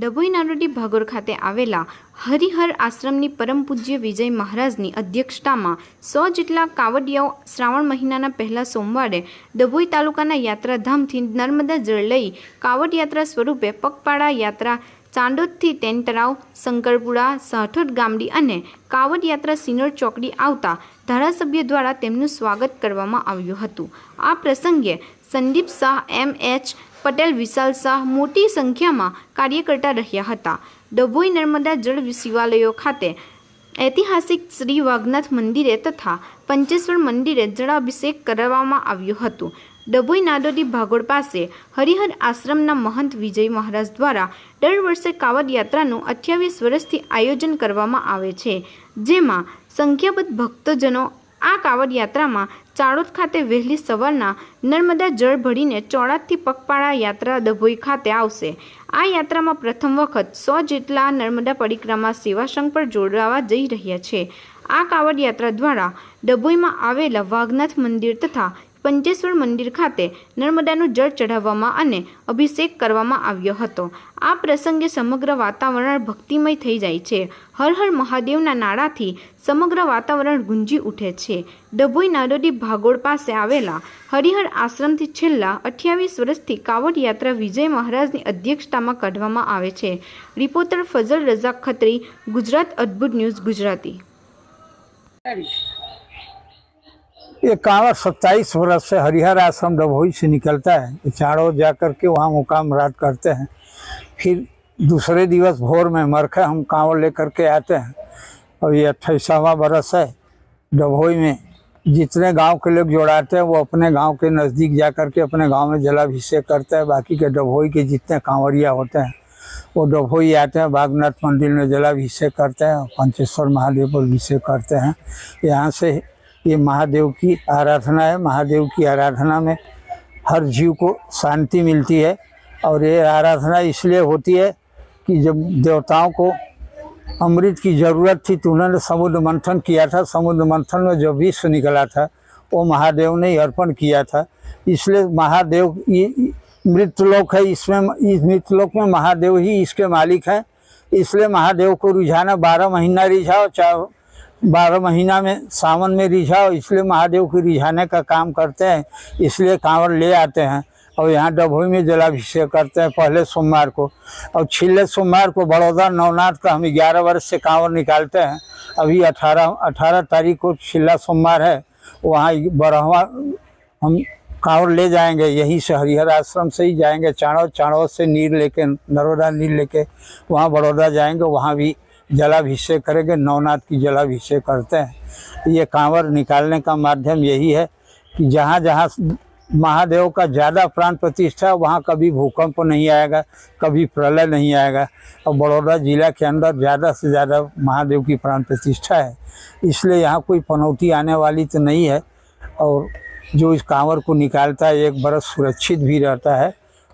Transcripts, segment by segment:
ડભોઈ નારોડી ભાગોર ખાતે આવેલા હરિહર આશ્રમની પરમ પૂજ્ય વિજય મહારાજની અધ્યક્ષતામાં સો જેટલા કાવડિયાઓ શ્રાવણ મહિનાના પહેલા સોમવારે ડભોઈ તાલુકાના યાત્રાધામથી નર્મદા જળ લઈ કાવડ યાત્રા સ્વરૂપે પગપાળા યાત્રા, ચાંડોદથી ટેન્ટરાવ, શંકરપુરા, સાઠોદ ગામડી અને કાવડ યાત્રા સિનોર ચોકડી આવતા ધારાસભ્ય દ્વારા તેમનું સ્વાગત કરવામાં આવ્યું હતું. આ પ્રસંગે સંદીપ શાહ, એમ. એચ. પટેલ, વિશાલ શાહ મોટી સંખ્યામાં કાર્ય કરતા રહ્યા હતા. ડભોઈ નર્મદા જળ શિવાલયો ખાતે ઐતિહાસિક શ્રી વાઘનાથ મંદિરે તથા પંચેશ્વર મંદિરે જળાભિષેક કરાવવામાં આવ્યું હતું. ડભોઈ નાદોડી ભાગોળ પાસે હરિહર આશ્રમના મહંત વિજય મહારાજ દ્વારા દર વર્ષે કાવડ યાત્રાનું અઠ્યાવીસ વર્ષથી આયોજન કરવામાં આવે છે, જેમાં સંખ્યાબંધ ભક્તજનો આ કાવડ યાત્રામાં ચાળોદ ખાતે વહેલી સવારના નર્મદા જળ ભરીને ચોળાદથી પગપાળા યાત્રા ડભોઈ ખાતે આવશે. આ યાત્રામાં પ્રથમ વખત સો જેટલા નર્મદા પરિક્રમા સેવાસંઘ પર જોડાવા જઈ રહ્યા છે. આ કાવડ યાત્રા દ્વારા ડભોઈમાં આવેલા વાઘનાથ મંદિર તથા પંચેશ્વર મંદિર ખાતે નર્મદાનું જળ ચઢાવવામાં અને અભિષેક કરવામાં આવ્યો હતો. આ પ્રસંગે સમગ્ર વાતાવરણ ભક્તિમય થઈ જાય છે. હર હર મહાદેવના નાળાથી સમગ્ર વાતાવરણ ગુંજી ઉઠે છે. ડભોઈ નાડોડી ભાગોળ પાસે આવેલા હરિહર આશ્રમથી છેલ્લા અઠ્યાવીસ વર્ષથી કાવડ યાત્રા વિજય મહારાજની અધ્યક્ષતામાં કાઢવામાં આવે છે. Reporter Fazal Razak Khatri, Gujarat Adbhut news Gujarati. ये कांवड़ सत्ताईस वर्ष से हरिहर आश्रम डभोई से निकलता है। चारों जा कर के वहाँ मुकाम रात करते हैं। फिर दूसरे दिवस भोर में मरखे हम कांवड़ लेकर के आते हैं। और ये अट्ठाईसवा बरस है डभोई में। जितने गाँव के लोग जोड़ाते हैं, वो अपने गाँव के नज़दीक जा कर के अपने गाँव में जलाभिषेक करते हैं। बाकी के डभोई के जितने कांवरिया होते हैं, वो डभोई आते हैं, बागनाथ मंदिर में जलाभिषेक करते हैं, पंचेश्वर महादेव पर अभिषेक करते हैं। यहाँ से ये महादेव की आराधना है। महादेव की आराधना में हर जीव को शांति मिलती है और ये आराधना इसलिए होती है कि जब देवताओं को अमृत की ज़रूरत थी तो उन्होंने समुद्र मंथन किया था। समुद्र मंथन में जो विश्व निकला था, वो महादेव ने अर्पण किया था। इसलिए महादेव ये मृतलोक है। इसमें, इस मृतलोक में महादेव ही इसके मालिक हैं। इसलिए महादेव को रिझाना बारह महीना रिझाओ चाहे बारह महीना में सावन में रिझाओ इसलिए महादेव को रिझाने का काम करते हैं, इसलिए कांवड़ ले आते हैं। और यहाँ डभोई में जलाभिषेक करते हैं पहले सोमवार को। और छिले सोमवार को बड़ौदा नवनाथ का हम ग्यारह वर्ष से कांवड़ निकालते हैं। अभी अठारह अठारह तारीख को छिला सोमवार है, वहाँ बरहवा हम कांवड़ ले जाएँगे, यहीं से हरिहर आश्रम से ही जाएँगे चाणोद चाणोद से नीर लेके, नर्मदा नीर लेके वहाँ बड़ौदा जाएँगे, वहाँ भी जलाभिषेक करेंगे, नवनाथ की जलाभिषेक करते हैं। ये कांवर निकालने का माध्यम यही है कि जहाँ जहाँ महादेव का ज़्यादा प्राण प्रतिष्ठा है वहाँ कभी भूकंप नहीं आएगा, कभी प्रलय नहीं आएगा। और बड़ौदा जिला के अंदर ज़्यादा से ज़्यादा महादेव की प्राण प्रतिष्ठा है। इसलिए यहाँ कोई पनौती आने वाली तो नहीं है। और जो इस कांवर को निकालता है, एक बरस सुरक्षित भी रहता है।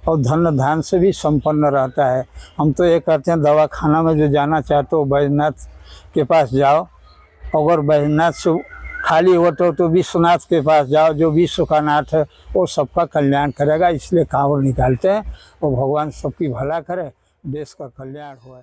और धन धान से भी संपन्न रहता है। हम तो ये कहते हैं दवा खाना में जो जाना चाहते हो, बैजनाथ के पास जाओ। अगर बैजनाथ से खाली हो तो विश्वनाथ के पास जाओ, जो विश्व का नाथ है, वो सबका कल्याण करेगा, इसलिए कांवर निकालते हैं और भगवान सबकी भला करे, देश का कल्याण हुआ